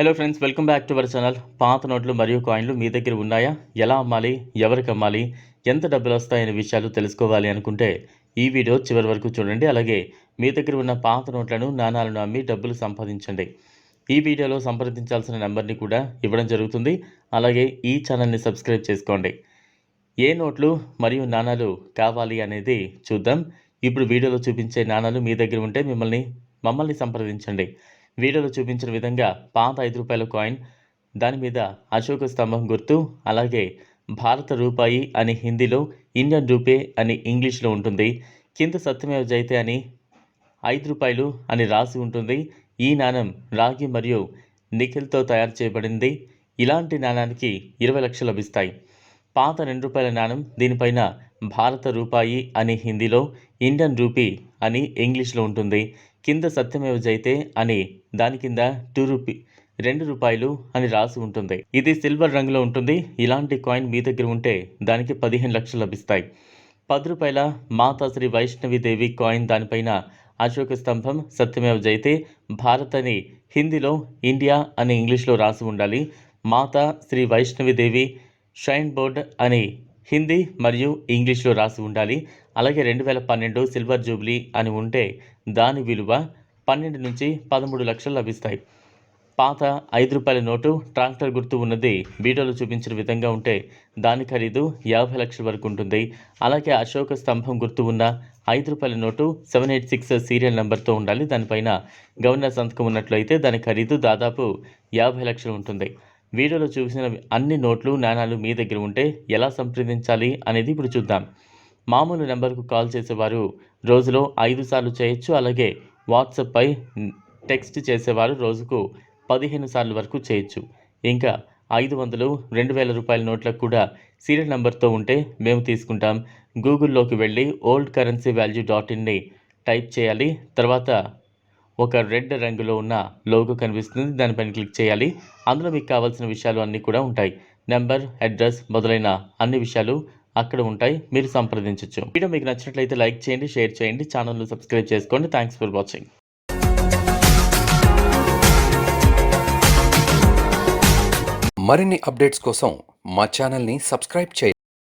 Hello friends welcome back to our channel పాత నోట్లు మరియు కాయిన్లు మీ దగ్గర ఉన్నాయా? ఎలా అమ్మాలి? ఎవరికి అమ్మాలి? ఎంత డబ్బులు వస్తాయనే విషయాలు తెలుసుకోవాలి అనుకుంటే ఈ వీడియో చివరి వరకు చూడండి. అలాగే మీ దగ్గర ఉన్న పాత నోట్లను నాణాలను అమ్మి డబ్బులు సంపాదించండి. ఈ వీడియోలో సంప్రదించాల్సిన నెంబర్ని కూడా ఇవ్వడం జరుగుతుంది. అలాగే ఈ ఛానల్ని సబ్స్క్రైబ్ చేసుకోండి. ఏ నోట్లు మరియు నాణాలు కావాలి అనేది చూద్దాం. ఇప్పుడు వీడియోలో చూపించే నాణాలు మీ దగ్గర ఉంటే మిమ్మల్ని మమ్మల్ని సంప్రదించండి. వీడియోలో చూపించిన విధంగా పాత ఐదు రూపాయల కాయిన్ దాని మీద అశోక స్తంభం గుర్తు అలాగే భారత రూపాయి అని హిందీలో ఇండియన్ రూపే అని ఇంగ్లీష్లో ఉంటుంది. కింద సత్యమేవ జైతే అని ఐదు రూపాయలు అని రాసి ఉంటుంది. ఈ నాణం రాగి మరియు నిఖిల్తో తయారు చేయబడింది. ఇలాంటి నాణానికి ఇరవై లక్షలు లభిస్తాయి. పాత రెండు రూపాయల నాణం దీనిపైన భారత రూపాయి అని హిందీలో ఇండియన్ రూపీ అని ఇంగ్లీష్లో ఉంటుంది. కింద సత్యమేవ జైతే అని దాని కింద టూ రూపీ రెండు రూపాయలు అని రాసి ఉంటుంది. ఇది సిల్వర్ రంగులో ఉంటుంది. ఇలాంటి కాయిన్ మీ దగ్గర ఉంటే దానికి పదిహేను లక్షలు లభిస్తాయి. పది రూపాయల మాతా శ్రీ వైష్ణవి దేవి కాయిన్ దానిపైన అశోక స్తంభం సత్యమేవ జైతే భారత్ అని హిందీలో ఇండియా అని ఇంగ్లీష్లో రాసి ఉండాలి. మాతా శ్రీ వైష్ణవి దేవి షైన్ బోర్డ్ అని హిందీ మరియు ఇంగ్లీష్లో రాసి ఉండాలి. అలాగే రెండు వేల పన్నెండు సిల్వర్ జూబ్లీ అని ఉంటే దాని విలువ పన్నెండు నుంచి పదమూడు లక్షలు లభిస్తాయి. పాత ఐదు రూపాయల నోటు ట్రాక్టర్ గుర్తు ఉన్నది. వీడియోలో చూపించిన విధంగా ఉంటే దాని ఖరీదు యాభై లక్షల వరకు ఉంటుంది. అలాగే అశోక స్తంభం గుర్తు ఉన్న ఐదు రూపాయల నోటు సెవెన్ ఎయిట్ సిక్స్ సీరియల్ నెంబర్తో ఉండాలి. దానిపైన గవర్నర్ సంతకం ఉన్నట్లయితే దాని ఖరీదు దాదాపు యాభై లక్షలు ఉంటుంది. వీడియోలో చూసిన అన్ని నోట్లు నాణాలు మీ దగ్గర ఉంటే ఎలా సంప్రదించాలి అనేది ఇప్పుడు చూద్దాం. మామూలు నెంబర్కు కాల్ చేసేవారు రోజులో ఐదు సార్లు చేయొచ్చు. అలాగే వాట్సాప్పై టెక్స్ట్ చేసేవారు రోజుకు పదిహేను సార్లు వరకు చేయొచ్చు. ఇంకా ఐదు వందలు రెండు వేల రూపాయల నోట్లకు కూడా సీరియల్ నెంబర్తో ఉంటే మేము తీసుకుంటాం. గూగుల్లోకి వెళ్ళి old currency value dot in type చేయాలి. తర్వాత ఒక రెడ్ రంగులో ఉన్న లోగో కనిపిస్తుంది. దానిపైన క్లిక్ చేయాలి. అందులో మీకు కావాల్సిన విషయాలు అన్నీ కూడా ఉంటాయి. నెంబర్ అడ్రస్ మొదలైన అన్ని విషయాలు అక్కడ ఉంటాయి. మీరు సంప్రదించవచ్చు వీడియో మీకు నచ్చినట్లయితే లైక్ చేయండి షేర్ చేయండి. ఛానల్ను సబ్స్క్రైబ్ చేసుకోండి. Thanks for watching. మరిన్ని అప్డేట్స్ కోసం మా ఛానల్ని సబ్స్క్రైబ్ చేయండి.